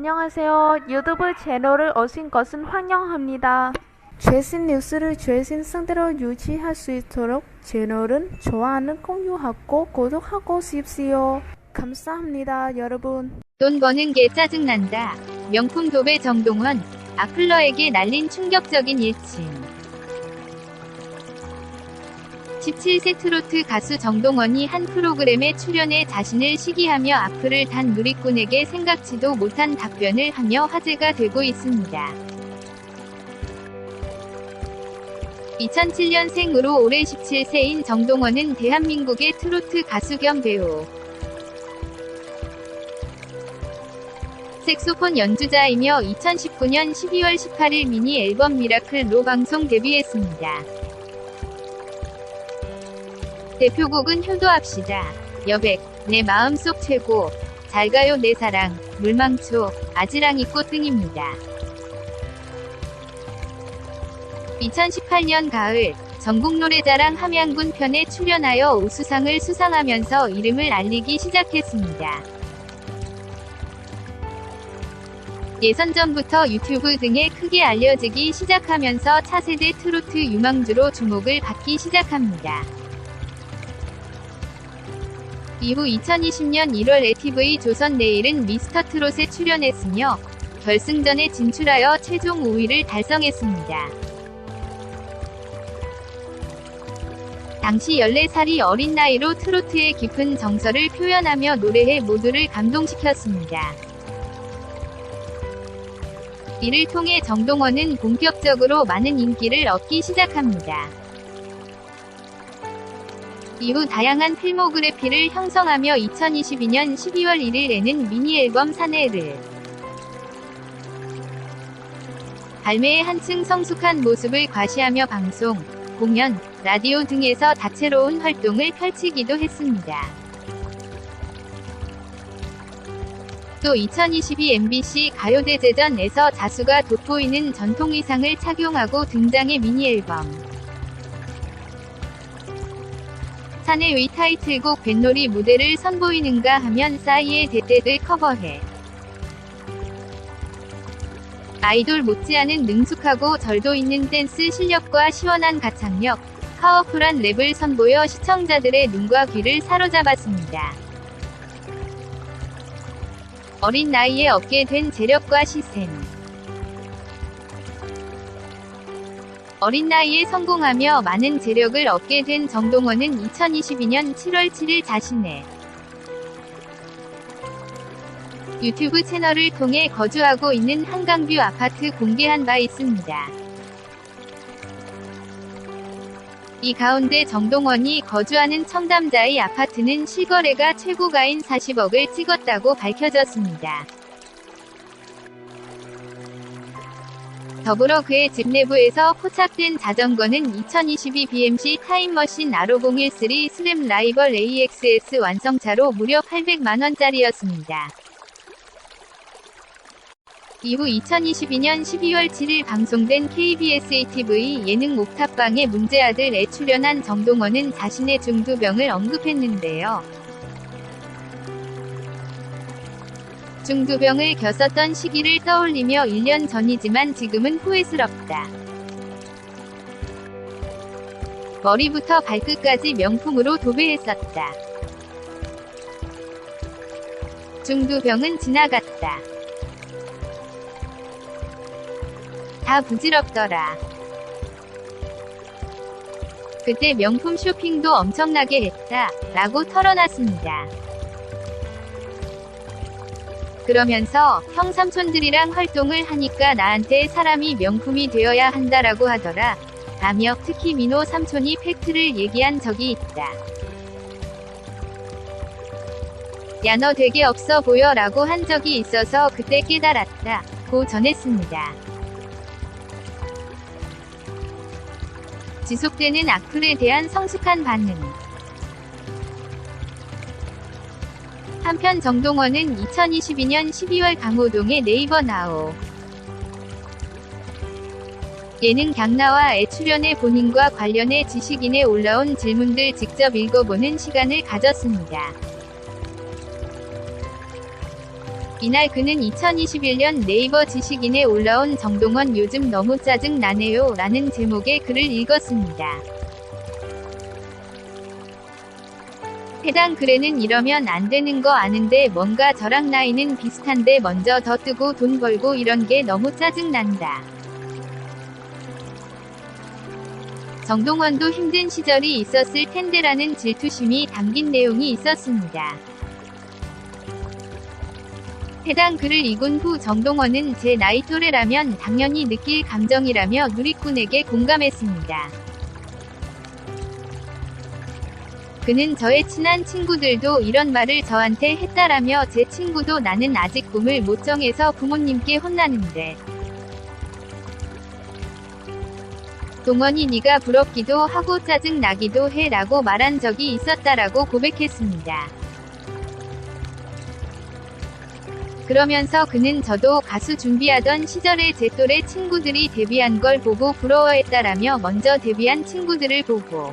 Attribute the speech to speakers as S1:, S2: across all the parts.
S1: 안녕하세요. 유튜브 채널을 오신 것은 환영합니다. 최신 뉴스를 최신 상태로 유지할 수 있도록 채널은 좋아하는 공유하고 구독하고 싶지요. 감사합니다, 여러분.
S2: 돈 버는 게 짜증난다. 명품 도배 정동원, 악플러에게 날린 충격적인 일침. 17세 트로트 가수 정동원이 한 프로그램에 출연해 자신을 시기하며 악플을 단 누리꾼에게 생각지도 못한 답변을 하며 화제가 되고 있습니다. 2007년생으로 올해 17세인 정동원은 대한민국의 트로트 가수 겸 배우, 색소폰 연주자이며 2019년 12월 18일 미니 앨범 미라클로 방송 데뷔했습니다. 대표곡은 효도합시다. 여백, 내 마음속 최고, 잘가요 내 사랑, 물망초, 아지랑이 꽃 등입니다. 2018년 가을, 전국노래자랑 함양군 편에 출연하여 우수상을 수상하면서 이름을 알리기 시작했습니다. 예선 전부터 유튜브 등에 크게 알려지기 시작하면서 차세대 트로트 유망주로 주목을 받기 시작합니다. 이후 2020년 1월 ATV 조선 내일은 미스터 트롯에 출연했으며 결승전에 진출하여 최종 5위를 달성했습니다. 당시 14살이 어린 나이로 트로트의 깊은 정서를 표현하며 노래해 모두를 감동시켰습니다. 이를 통해 정동원은 본격적으로 많은 인기를 얻기 시작합니다. 이후 다양한 필모그래피를 형성하며 2022년 12월 1일에는 미니 앨범 사내를 발매해 한층 성숙한 모습을 과시하며 방송, 공연, 라디오 등에서 다채로운 활동을 펼치기도 했습니다. 또 2022 MBC 가요대제전에서 자수가 돋보이는 전통 의상을 착용하고 등장해 미니 앨범 사내의 타이틀곡 뱃놀이 무대를 선보이는가 하면 싸이의 대대를 커버해 아이돌 못지않은 능숙하고 절도 있는 댄스 실력과 시원한 가창력, 파워풀한 랩을 선보여 시청자들의 눈과 귀를 사로잡았습니다. 어린 나이에 얻게 된 재력과 시샘. 어린 나이에 성공하며 많은 재력을 얻게 된 정동원은 2022년 7월 7일 자신의 유튜브 채널을 통해 거주하고 있는 한강뷰 아파트 공개한 바 있습니다. 이 가운데 정동원이 거주하는 청담자의 아파트는 실거래가 최고가인 40억을 찍었다고 밝혀졌습니다. 더불어 그의 집 내부에서 포착된 자전거는 2022 BMC 타임머신 R5013 스램 라이벌 AXS 완성차로 무려 800만원짜리였습니다. 이후 2022년 12월 7일 방송된 KBS ATV 예능 옥탑방의 문제아들에 출연한 정동원은 자신의 중두병을 언급했는데요. 중두병을 겪었던 시기를 떠올리며 1년 전이지만 지금은 후회스럽다. 머리부터 발끝까지 명품으로 도배했었다. 중두병은 지나갔다. 다 부질없더라. 그때 명품 쇼핑도 엄청나게 했다. 라고 털어놨습니다. 그러면서 형 삼촌들이랑 활동을 하니까 나한테 사람이 명품이 되어야 한다라고 하더라. 라며 특히 민호 삼촌이 팩트를 얘기한 적이 있다. 야 너 되게 없어 보여 라고 한 적이 있어서 그때 깨달았다. 고 전했습니다. 지속되는 악플에 대한 성숙한 반응. 한편 정동원은 2022년 12월 강호동의 네이버 나오 예능 강나와에 출연해 본인과 관련해 지식인에 올라온 질문들 직접 읽어보는 시간을 가졌습니다. 이날 그는 2021년 네이버 지식인에 올라온 정동원 요즘 너무 짜증 나네요 라는 제목의 글을 읽었습니다. 해당 글에는 이러면 안 되는 거 아는데 뭔가 저랑 나이는 비슷한데 먼저 더 뜨고 돈 벌고 이런 게 너무 짜증 난다. 정동원도 힘든 시절이 있었을 텐데라는 질투심이 담긴 내용이 있었습니다. 해당 글을 읽은 후 정동원은 제 나이 또래라면 당연히 느낄 감정이라며 누리꾼에게 공감했습니다. 그는 저의 친한 친구들도 이런 말을 저한테 했다라며 제 친구도 나는 아직 꿈을 못 정해서 부모님께 혼나는데 동원이 네가 부럽기도 하고 짜증 나기도 해 라고 말한 적이 있었다라고 고백했습니다. 그러면서 그는 저도 가수 준비하던 시절에 제 또래 친구들이 데뷔한 걸 보고 부러워했다라며 먼저 데뷔한 친구들을 보고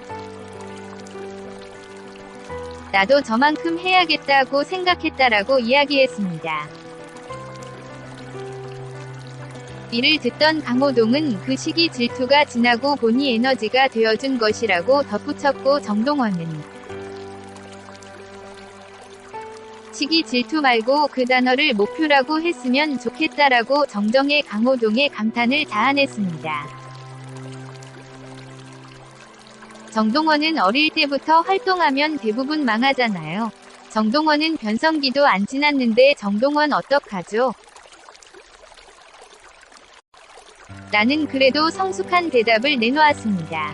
S2: 나도 저만큼 해야겠다고 생각했다라고 이야기했습니다. 이를 듣던 강호동은 그 시기 질투가 지나고 보니 에너지가 되어준 것이라고 덧붙였고 정동원은 시기 질투 말고 그 단어를 목표라고 했으면 좋겠다라고 정정의 강호동의 감탄을 자아냈습니다. 정동원은 어릴 때부터 활동하면 대부분 망하잖아요. 정동원은 변성기도 안 지났는데 정동원 어떡하죠? 나는 그래도 성숙한 대답을 내놓았습니다.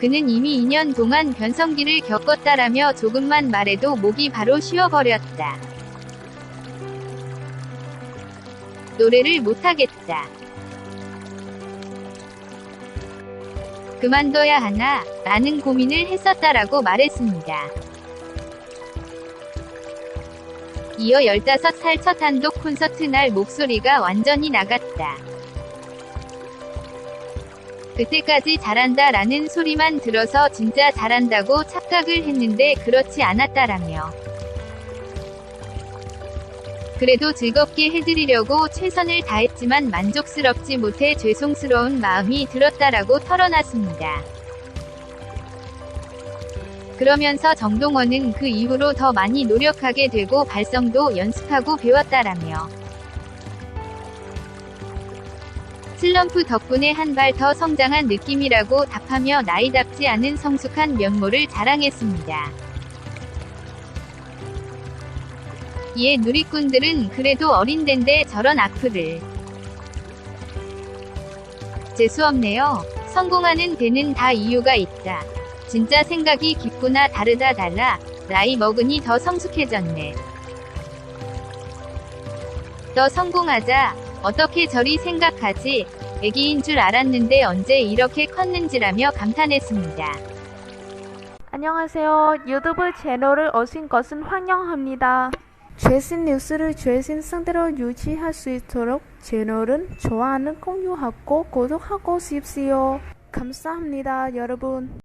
S2: 그는 이미 2년 동안 변성기를 겪었다라며 조금만 말해도 목이 바로 쉬어버렸다. 노래를 못하겠다. 그만둬야 하나? 라는 고민을 했었다라고 말했습니다. 이어 15살 첫 단독 콘서트 날 목소리가 완전히 나갔다. 그때까지 잘한다 라는 소리만 들어서 진짜 잘한다고 착각을 했는데 그렇지 않았다라며. 그래도 즐겁게 해드리려고 최선을 다했지만 만족스럽지 못해 죄송스러운 마음이 들었다라고 털어놨습니다. 그러면서 정동원은 그 이후로 더 많이 노력하게 되고 발성도 연습하고 배웠다라며. 슬럼프 덕분에 한 발 더 성장한 느낌이라고 답하며 나이답지 않은 성숙한 면모를 자랑했습니다. 이에 누리꾼들은 그래도 어린덴데 저런 악플을. 재수없네요. 성공하는 데는 다 이유가 있다. 진짜 생각이 깊구나 다르다 달라. 나이 먹으니 더 성숙해졌네. 더 성공하자. 어떻게 저리 생각하지? 애기인 줄 알았는데 언제 이렇게 컸는지라며 감탄했습니다.
S1: 안녕하세요. 유튜브 채널을 오신 것은 환영합니다. 최신 뉴스를 최신 상태로 유지할 수 있도록 채널은 좋아요는 공유하고 구독하고 싶지요. 감사합니다, 여러분.